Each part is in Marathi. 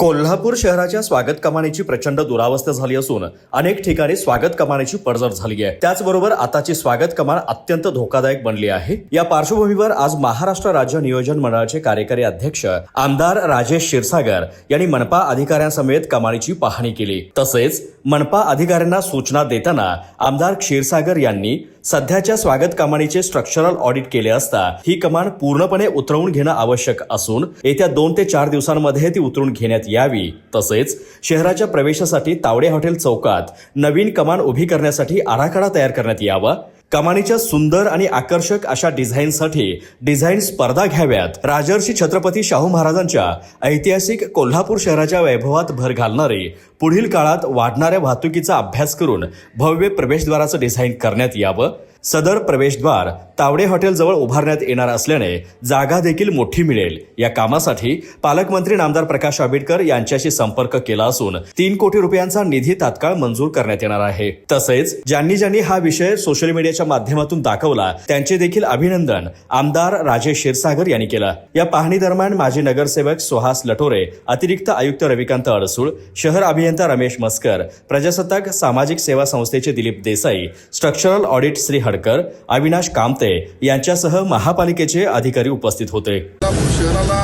कोल्हापूर शहराच्या स्वागत कमानीची प्रचंड दुरावस्था झाली असून अनेक ठिकाणी स्वागत कमानीची पडझड झाली आहे. त्याचबरोबर आताची स्वागत कमान अत्यंत धोकादायक बनली आहे. या पार्श्वभूमीवर आज महाराष्ट्र राज्य नियोजन मंडळाचे कार्यकारी अध्यक्ष आमदार राजेश क्षीरसागर यांनी मनपा अधिकाऱ्यांसमेत कमानीची पाहणी केली. तसेच मनपा अधिकाऱ्यांना सूचना देताना आमदार क्षीरसागर यांनी सध्याच्या स्वागत कमानीचे स्ट्रक्चरल ऑडिट केले असता ही कमान पूर्णपणे उतरवून घेणं आवश्यक असून येत्या दोन ते चार दिवसांमध्ये ती उतरून घेण्यात यावी. तसेच शहराच्या प्रवेशासाठी तावडे हॉटेल चौकात नवीन कमान उभी करण्यासाठी आराखडा तयार करण्यात यावा. कमानीच्या सुंदर आणि आकर्षक अशा डिझाईनसाठी डिझाईन स्पर्धा घ्याव्यात. राजर्षी छत्रपती शाहू महाराजांच्या ऐतिहासिक कोल्हापूर शहराच्या वैभवात भर घालणारे पुढील काळात वाढणाऱ्या वाहतुकीचा अभ्यास करून भव्य प्रवेशद्वाराचं डिझाईन करण्यात यावं. सदर प्रवेशद्वार तावडे हॉटेलजवळ उभारण्यात येणार असल्याने जागा देखील मोठी मिळेल. या कामासाठी पालकमंत्री नामदार प्रकाश आंबेडकर यांच्याशी संपर्क केला असून तीन कोटी रुपयांचा निधी तात्काळ मंजूर करण्यात येणार आहे. तसेच ज्यांनी ज्यांनी हा विषय सोशल मीडियाच्या माध्यमातून दाखवला त्यांचे देखील अभिनंदन आमदार राजेश क्षीरसागर यांनी केलं. या पाहणी दरम्यान माजी नगरसेवक सुहास लटोरे अतिरिक्त आयुक्त रविकांत अडसूळ शहर अभियंता रमेश मस्कर प्रजासत्ताक सामाजिक सेवा संस्थेचे दिलीप देसाई स्ट्रक्चरल ऑडिट श्री हडकर अविनाश कामते यांच्यासह महापालिकेचे अधिकारी उपस्थित होते. शहराला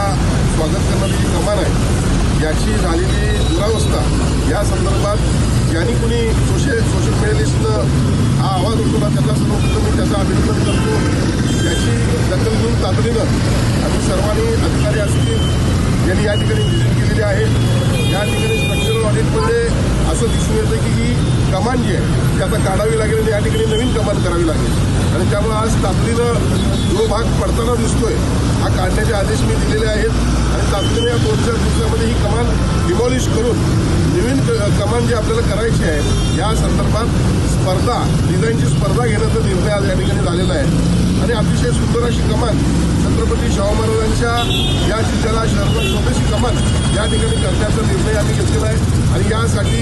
स्वागत करणारी कमान आहे. याची झालेली दुरावस्था या संदर्भात ज्यांनी कुणी सोशल सोशल मीडियालिस्ट हा आवाज उठवला त्याला सर्वप्रथम मी त्याचं अभिनंदन करतो. याची दखल घेऊन तातडीनं आम्ही सर्वांनी अधिकारी असतील यांनी या ठिकाणी व्हिजिट केलेली आहे. या ठिकाणी स्ट्रक्चरल ऑडिटमध्ये असं दिसून येतं की ही कमान जी आहे ती आता काढावी लागेल आणि या ठिकाणी नवीन कमान करावी लागेल. आणि त्यामुळे आज तातडीनं जो भाग पडताना दिसतोय हा काढण्याचे आदेश मी दिलेले आहेत. आणि तातडीनं या दोन चार दिवसामध्ये ही कमान डिमॉलिश करून नवीन क- कमान जी आपल्याला करायची आहे या संदर्भात स्पर्धा डिझाईनची स्पर्धा घेण्याचा निर्णय आज या ठिकाणी झालेला आहे. आणि अतिशय सुंदर अशी कमान छत्रपती शाहू महाराजांच्या या जिल्ह्याला शहराला स्वदेशी कमान या ठिकाणी करण्याचा निर्णय आम्ही घेतलेला आहे. आणि यासाठी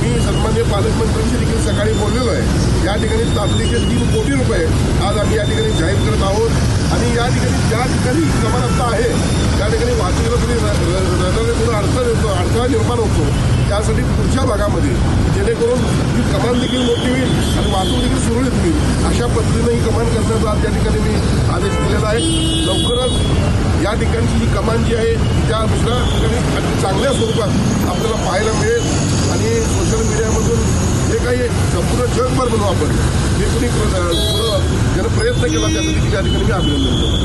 मी सन्मान्य पालकमंत्र्यांशी देखील सकाळी बोललेलो आहे. या ठिकाणी तातडीचे तीन कोटी रुपये आज आम्ही या ठिकाणी जाहीर करत आहोत. आणि या ठिकाणी ज्या ठिकाणी कमान आता आहे त्या ठिकाणी वाहतुकीला थोडी रस्त्याने थोडा अडथळा येतो अडथळा निर्माण होतो. त्यासाठी पुढच्या भागामध्ये जेणेकरून ही कमान देखील मोठी वाहतूक देखील सुरळीत होईल. अशा पद्धतीनं ही कमान करण्याचा आज या ठिकाणी मी आदेश दिलेला आहे. लवकरच या ठिकाणची ही कमान जी आहे त्या दुसऱ्या ठिकाणी अगदी चांगल्या स्वरूपात आपल्याला पाहायला मिळेल. आणि सोशल मीडियामधून जे काही संपूर्ण जगभर म्हणू आपण जे कुणी प्र- प्रयत्न केला त्यासाठी त्या ठिकाणी मी अभिनंदन करतो.